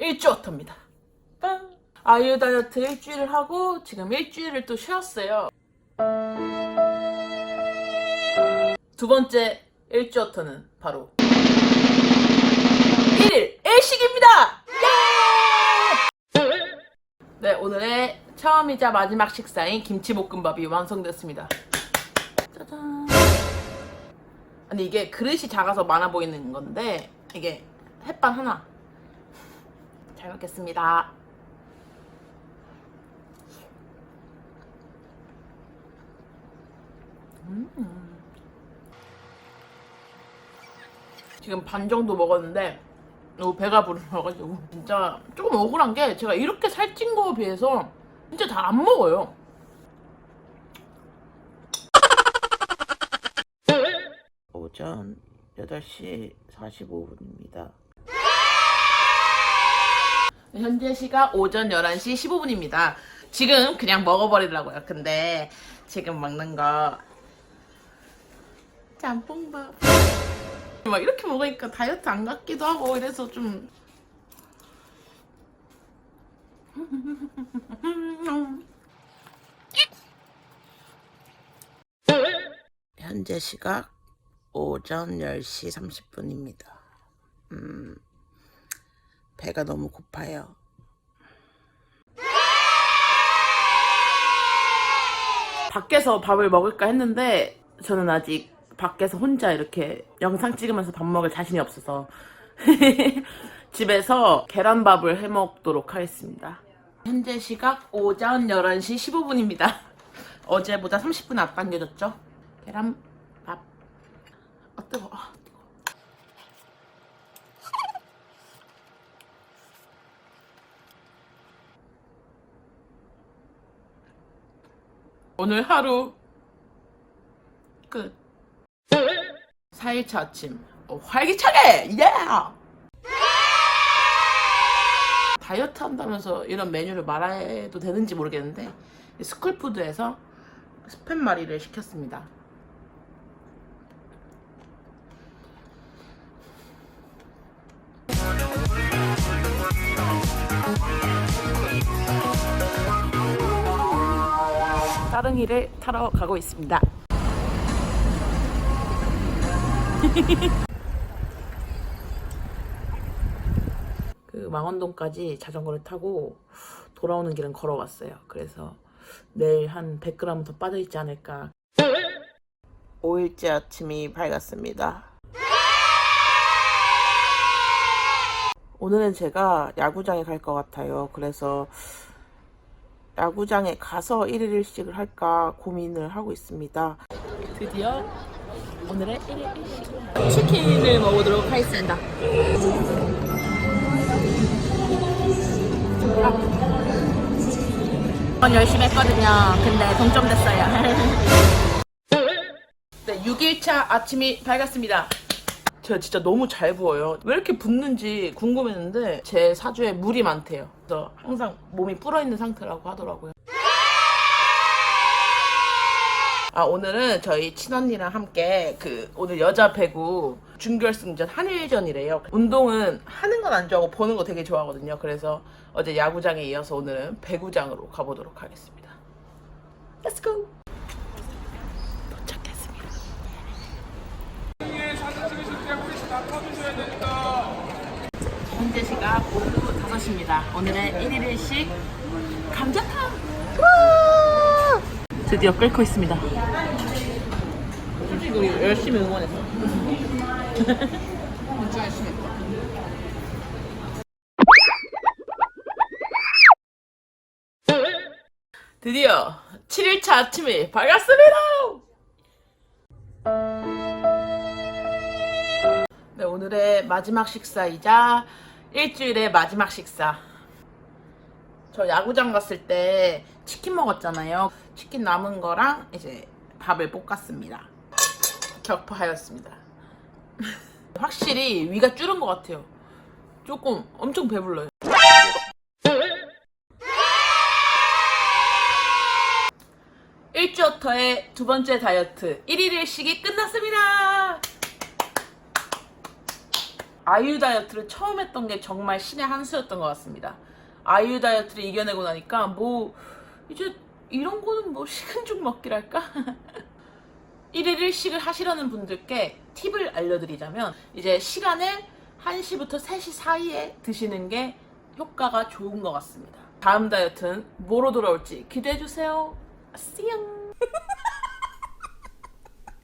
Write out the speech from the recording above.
일주어터입니다. 빵! 아이유 다이어트 일주일을 하고 지금 일주일을 또 쉬었어요. 두 번째 일주어터는 바로 1일 일식입니다! 예! 네, 오늘의 처음이자 마지막 식사인 김치볶음밥이 완성됐습니다. 짜잔. 아니 이게 그릇이 작아서 많아 보이는 건데 이게 햇반 하나. 잘 먹겠습니다. 음. 지금 반 정도 먹었는데 너무 배가 부르셔가지고 진짜 조금 억울한 게 제가 이렇게 살찐 거에 비해서 진짜 잘 안 먹어요. 오전 8시 45분입니다. 현재 시각 오전 11시 15분입니다. 지금 그냥 먹어버리려고요. 근데 지금 먹는 거 짬뽕밥. 막 이렇게 먹으니까 다이어트 안 같기도 하고 이래서 좀 현재 시각 오전 10시 30분입니다. 음, 배가 너무 고파요. 밖에서 밥을 먹을까 했는데 저는 아직 밖에서 혼자 이렇게 영상 찍으면서 밥 먹을 자신이 없어서 집에서 계란밥을 해 먹도록 하겠습니다. 현재 시각 오전 11시 15분입니다. 어제보다 30분 앞당겨졌죠? 계란밥. 아, 뜨거. 아, 뜨거. 오늘 하루 끝. 4일차 아침. 어, 활기차게! 예! 다이어트 한다면서 이런 메뉴를 말해도 되는지 모르겠는데 스쿨푸드에서 스팸 마리를 시켰습니다. 따릉이를 타러 가고 있습니다. 그 망원동까지 자전거를 타고 돌아오는 길은 걸어왔어요. 그래서 내일 한 100g 더 빠져있지 않을까. 5일째 아침이 밝았습니다. 오늘은 제가 야구장에 갈 것 같아요. 그래서 야구장에 가서 1일 일식을 할까 고민을 하고 있습니다. 드디어 오늘의 1일 일식 치킨을 먹어보도록 하겠습니다. 전 열심히 했거든요. 근데 동점 됐어요. 네, 6일차 아침이 밝았습니다. 제가 진짜 너무 잘 부어요. 왜 이렇게 붓는지 궁금했는데 제 사주에 물이 많대요. 그래서 항상 몸이 불어있는 상태라고 하더라고요. 아 오늘은 저희 친언니랑 함께 그 오늘 여자 배구 준결승전 한일전이래요. 운동은 하는 건 안 좋아하고 보는 거 되게 좋아하거든요. 그래서 어제 야구장에 이어서 오늘은 배구장으로 가보도록 하겠습니다. Let's go. 도착했습니다. 현재 시각 오후 5시입니다. 오늘의 1일 일식 감자탕! 와! 드디어 끓고 있습니다. 솔직히 우리 열심히 응원했어. 진짜 열심히 했다. 드디어 7일차 아침이 밝았습니다! 네, 오늘의 마지막 식사이자 일주일의 마지막 식사. 저 야구장 갔을 때 치킨 먹었잖아요. 치킨 남은 거랑 이제 밥을 볶았습니다. 격파하였습니다. 확실히 위가 줄은 것 같아요. 조금 엄청 배불러요. 일주어터의 두 번째 다이어트 1일 일식이 끝났습니다. 아유 다이어트를 처음 했던 게 정말 신의 한 수였던 것 같습니다. 아유 다이어트를 이겨내고 나니까 뭐 이제 이런 거는 뭐 식은 죽 먹기랄까? 1일 1식을 하시려는 분들께 팁을 알려드리자면 이제 시간을 1시부터 3시 사이에 드시는 게 효과가 좋은 것 같습니다. 다음 다이어트는 뭐로 돌아올지 기대해주세요. You!